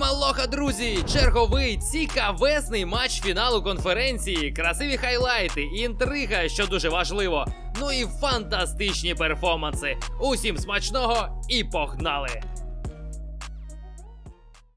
Всім алоха, друзі! Черговий цікавесний матч фіналу конференції, красиві хайлайти, інтрига, що дуже важливо. Ну і фантастичні перформанси. Усім смачного і погнали!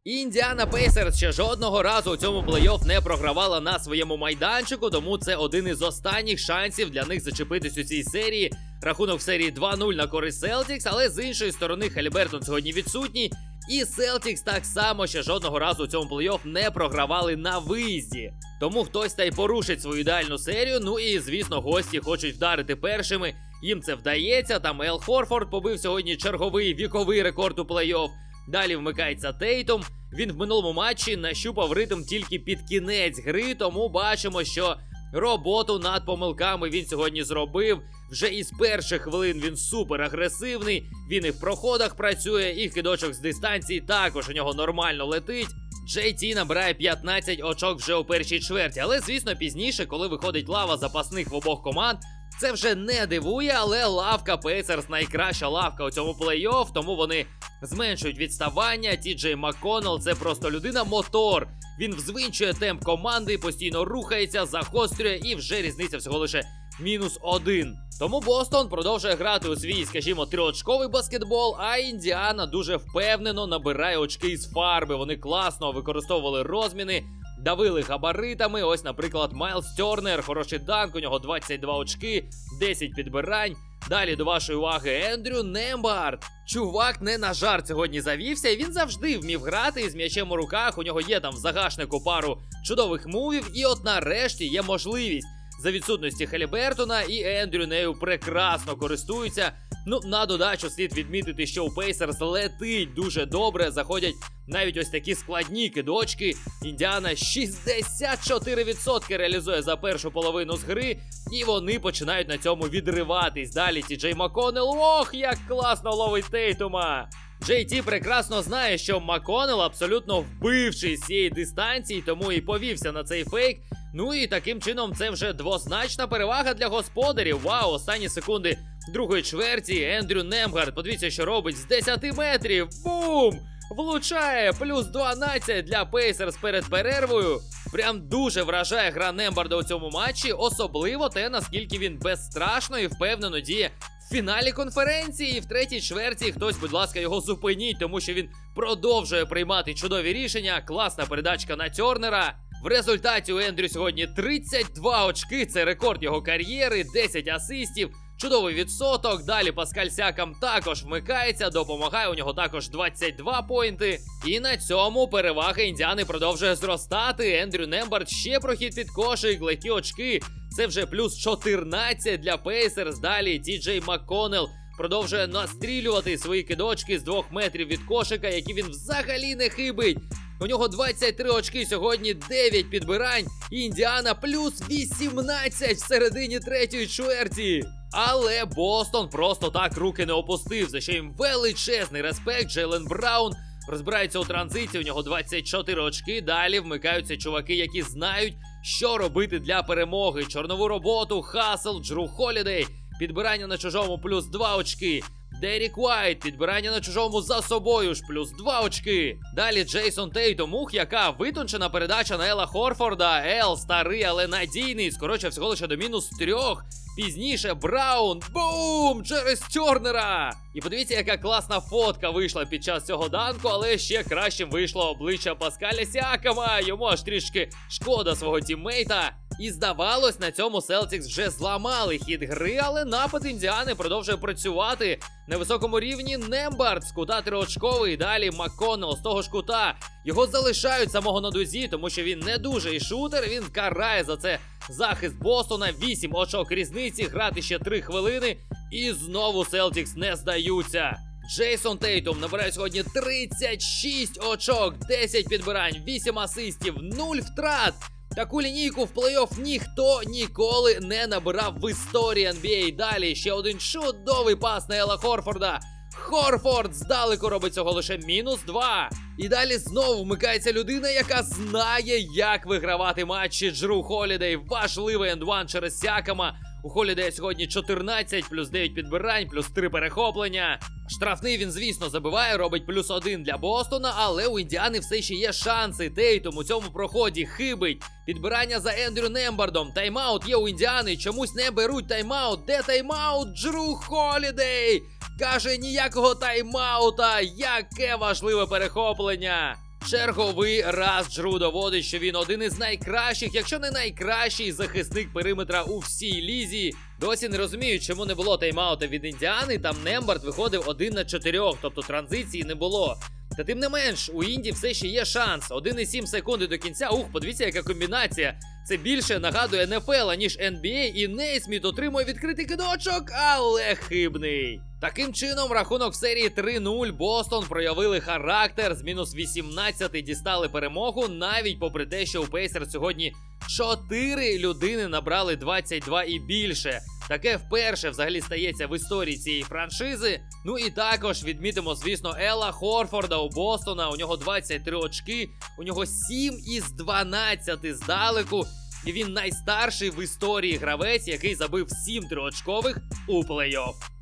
Індіана Пейсерс ще жодного разу у цьому плей-офф не програвала на своєму майданчику, тому це один із останніх шансів для них зачепитись у цій серії. Рахунок в серії 2-0 на користь Селтікс, але з іншої сторони Халібертон сьогодні відсутній. І Селтікс так само ще жодного разу у цьому плей-офф не програвали на виїзді. Тому хтось та й порушить свою ідеальну серію. Ну і звісно, гості хочуть вдарити першими. Їм це вдається. Там Ел Хорфорд побив сьогодні черговий віковий рекорд у плей-офф. Далі вмикається Тейтум. Він в минулому матчі нащупав ритм тільки під кінець гри, тому бачимо, що роботу над помилками він сьогодні зробив. Вже із перших хвилин він супер агресивний. Він і в проходах працює, і кидочок з дистанції також у нього нормально летить. JT набирає 15 очок вже у першій чверті, але звісно пізніше, коли виходить лава запасних в обох команд, це вже не дивує, але лавка Пейсерс найкраща лавка у цьому плей-офф, тому вони зменшують відставання. Ті Джей Макконнелл це просто людина-мотор. Він взвинчує темп команди, постійно рухається, загострює і вже різниця всього лише мінус один. Тому Бостон продовжує грати у свій, скажімо, триочковий баскетбол, а Індіана дуже впевнено набирає очки із фарби. Вони класно використовували розміни. Давили габаритами. Ось, наприклад, Майлз Тернер, хороший данк, у нього 22 очки, 10 підбирань. Далі до вашої уваги Ендрю Нембард. Чувак не на жарт сьогодні завівся, і він завжди вмів грати із м'ячем у руках. У нього є там в загашнику пару чудових мувів, і от нарешті є можливість. За відсутності Халібертона і Ендрю нею прекрасно користуються. Ну, на додачу слід відмітити, що у Пейсерс летить дуже добре. Заходять навіть ось такі складні кидочки. Індіана 64% реалізує за першу половину з гри, і вони починають на цьому відриватись. Далі Ті Джей Маконел. Ох, як класно ловить Тейтума! Джей Ті прекрасно знає, що Маконел абсолютно вбивший з цієї дистанції, тому і повівся на цей фейк. Ну і таким чином це вже двозначна перевага для господарів. Вау, останні секунди другої чверті. Ендрю Немгард. Подивіться, що робить з 10 метрів. Бум! Влучає плюс 12 для Пейсерс перед перервою. Прям дуже вражає гра Нембарда у цьому матчі, особливо те, наскільки він безстрашно і впевнено діє в фіналі конференції. І в третій чверті хтось, будь ласка, його зупиніть, тому що він продовжує приймати чудові рішення. Класна передачка на Тернера. В результаті у Ендрю сьогодні 32 очки. Це рекорд його кар'єри, 10 асистів. Чудовий відсоток. Далі Паскаль Сякам також вмикається, допомагає. У нього також 22 поінти. І на цьому перевага індіани продовжує зростати. Ендрю Нембард ще прохід під кошик, легкі очки. Це вже плюс 14 для Пейсерс. Далі Ті Джей Макконел продовжує настрілювати свої кидочки з двох метрів від кошика, які він взагалі не хибить. У нього 23 очки сьогодні, 9 підбирань. Індіана плюс 18 в середині третьої чверті. Але Бостон просто так руки не опустив, за що їм величезний респект. Джейлен Браун розбирається у транзиції. У нього 24 очки. Далі вмикаються чуваки, які знають, що робити для перемоги. Чорнову роботу, Хасл, Джру Холідей, підбирання на чужому плюс 2 очки. Дерік Уайт, підбирання на чужому за собою ж плюс 2 очки. Далі Джейсон Тейто Мух, яка витончена передача на Ела Хорфорда. Ел старий, але надійний. Скороче всього лише до мінус трьох. Пізніше Браун. Бум! Через Тернера! І подивіться, яка класна фотка вийшла під час цього данку, але ще кращим вийшло обличчя Паскаля Сякама. Йому аж трішки шкода свого тіммейта. І здавалось, на цьому Селтікс вже зламали хід гри, але напад індіани продовжує працювати на високому рівні. Нембард з кута триочковий. Далі Макконнелл з того ж кута. Його залишають самого на дузі, тому що він не дуже і шутер. Він карає за це захист Бостона. 8 очок різниці. Грати ще 3 хвилини. І знову Селтікс не здаються. Джейсон Тейтум набирає сьогодні 36 очок, 10 підбирань, 8 асистів, 0 втрат. Таку лінійку в плей-офф ніхто ніколи не набирав в історії NBA. Далі ще один чудовий пас на Ела Хорфорда. Хорфорд здалеку робить цього лише мінус 2. І далі знову вмикається людина, яка знає, як вигравати матчі Джру Холідей. Важливий ендван через Сякама. У Холідея сьогодні 14, плюс 9 підбирань, плюс 3 перехоплення. Штрафний він, звісно, забиває, робить плюс 1 для Бостона, але у Індіани все ще є шанси. Тейтум у цьому проході хибить. Підбирання за Ендрю Нембардом. Тайм-аут є у Індіани. Чомусь не беруть тайм-аут. Де тайм-аут? Джру Холідей! Каже ніякого тайм-аута. Яке важливе перехоплення. Черговий раз Джру доводить, що він один із найкращих, якщо не найкращий захисник периметра у всій лізі. Досі не розумію, чому не було тайм-аута від Індіани. Там Нембард виходив один на чотирьох, тобто транзиції не було. Та тим не менш, у Інді все ще є шанс. 1,7 секунди до кінця. Ух, подивіться, яка комбінація. Це більше нагадує НФЛ, ніж NBA, і Нейсміт отримує відкритий кидочок, але хибний. Таким чином, рахунок в серії 3-0 Бостон проявили характер. З мінус 18 дістали перемогу, навіть попри те, що у Пейсер сьогодні 4 людини набрали 22 і більше. Таке вперше взагалі стається в історії цієї франшизи. Ну і також відмітимо, звісно, Ела Хорфорда у Бостона. У нього 23 очки, у нього 7 із 12 здалеку. І він найстарший в історії гравець, який забив 7 триочкових у плей-офф.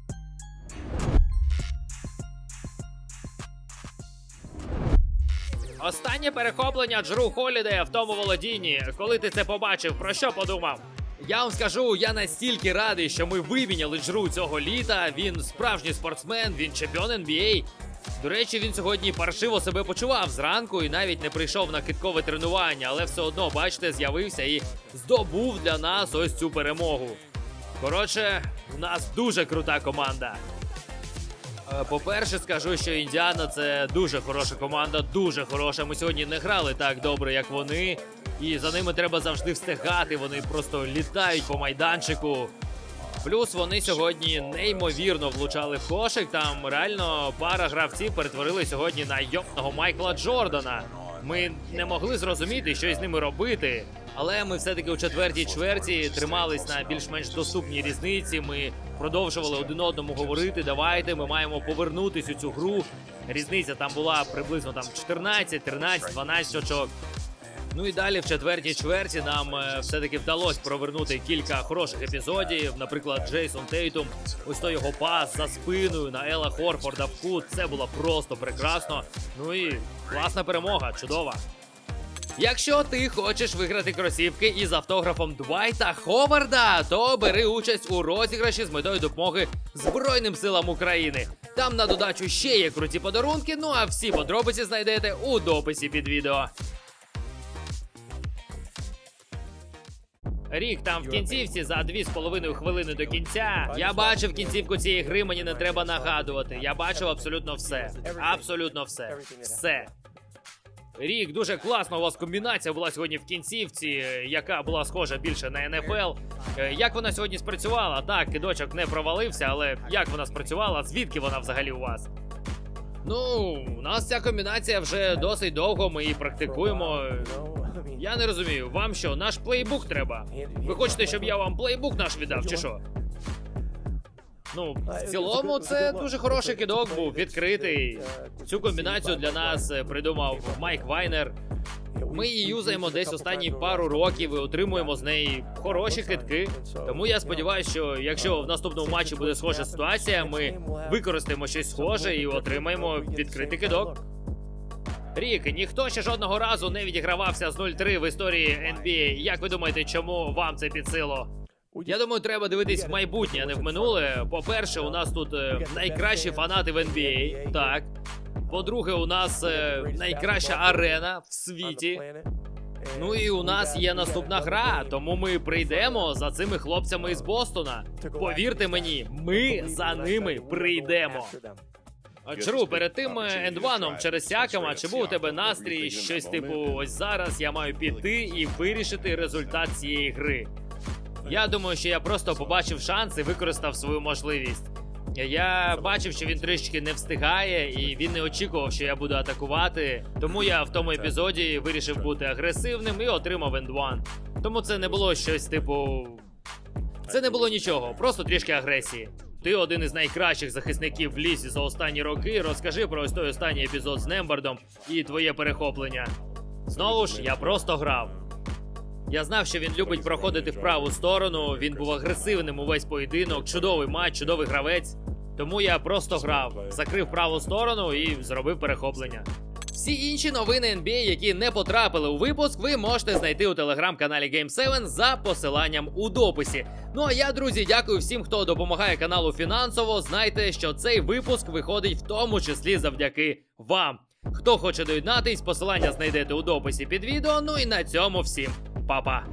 Останнє перехоплення Джру Холідея в тому володінні. Коли ти це побачив, про що подумав? Я вам скажу, я настільки радий, що ми виміняли Джру цього літа. Він справжній спортсмен, він чемпіон NBA. До речі, він сьогодні паршиво себе почував зранку і навіть не прийшов на киткове тренування, але все одно, бачите, з'явився і здобув для нас ось цю перемогу. Коротше, у нас дуже крута команда. Е, По-перше, скажу, що Індіана це дуже хороша команда, дуже хороша. Ми сьогодні не грали так добре, як вони. І за ними треба завжди встигати. Вони просто літають по майданчику. Плюс вони сьогодні неймовірно влучали в кошик. Там реально пара гравців перетворили сьогодні на йопного Майкла Джордана. Ми не могли зрозуміти, що із ними робити. Але ми все-таки у четвертій чверті тримались на більш-менш доступній різниці. Ми продовжували один одному говорити. Давайте ми маємо повернутись у цю гру. Різниця там була приблизно там 14, 13, 12 очок. Ну і далі в четвертій чверті нам е, все-таки вдалося провернути кілька хороших епізодів. Наприклад, Джейсон Тейтум, ось той його пас за спиною на Ела Хорфорда в кут. Це було просто прекрасно. Ну і класна перемога, чудова. Якщо ти хочеш виграти кросівки із автографом Двайта Ховарда, то бери участь у розіграші з метою допомоги Збройним силам України. Там на додачу ще є круті подарунки. Ну а всі подробиці знайдете у дописі під відео. Рік там в кінцівці за 2,5 хвилини до кінця. Я бачив кінцівку цієї гри, мені не треба нагадувати. Я бачив абсолютно все. Абсолютно все. Все. Рік, дуже класна у вас комбінація була сьогодні в кінцівці, яка була схожа більше на НФЛ. Е, Як вона сьогодні спрацювала? Так, кидочок не провалився, але як вона спрацювала? Звідки вона взагалі у вас? Ну, у нас ця комбінація вже досить довго. Ми її практикуємо. Я не розумію, вам що, наш плейбук треба? Ви хочете, щоб я вам плейбук наш віддав, чи що? Ну, в цілому, це дуже хороший кидок був відкритий. Цю комбінацію для нас е, придумав Майк Вайнер. Ми її юзаємо десь останні пару років і отримуємо з неї хороші китки. Тому я сподіваюся, що якщо в наступному матчі буде схожа ситуація, ми використаємо щось схоже і отримаємо відкритий кидок. Рік, ніхто ще жодного разу не відігравався з 0-3 в історії NBA. Як ви думаєте, чому вам це під силу? Я думаю, треба дивитись в майбутнє, а не в минуле. По-перше, у нас тут е, найкращі фанати в NBA. Так. По-друге, у нас е, найкраща арена в світі. Ну і у нас є наступна гра, тому ми прийдемо за цими хлопцями із Бостона. Повірте мені, ми за ними прийдемо. Джру, перед тим ендваном через Сякама, чи був у тебе настрій щось типу ось зараз я маю піти і вирішити результат цієї гри? Я думаю, що я просто побачив шанс і використав свою можливість. Я бачив, що він трішки не встигає, і він не очікував, що я буду атакувати. Тому я в тому епізоді вирішив бути агресивним і отримав ендван. Тому це не було щось типу. Це не було нічого, просто трішки агресії. Ти один із найкращих захисників в лісі за останні роки. Розкажи про ось той останній епізод з Нембардом і твоє перехоплення. Знову ж, я просто грав. Я знав, що він любить проходити в праву сторону. Він був агресивним увесь поєдинок, чудовий матч, чудовий гравець. Тому я просто грав, закрив праву сторону і зробив перехоплення. Всі інші новини NBA, які не потрапили у випуск, ви можете знайти у телеграм-каналі Game7 за посиланням у дописі. Ну а я, друзі, дякую всім, хто допомагає каналу фінансово. Знайте, що цей випуск виходить в тому числі завдяки вам. Хто хоче доєднатись, посилання знайдете у дописі під відео. Ну і на цьому всім. 爸爸。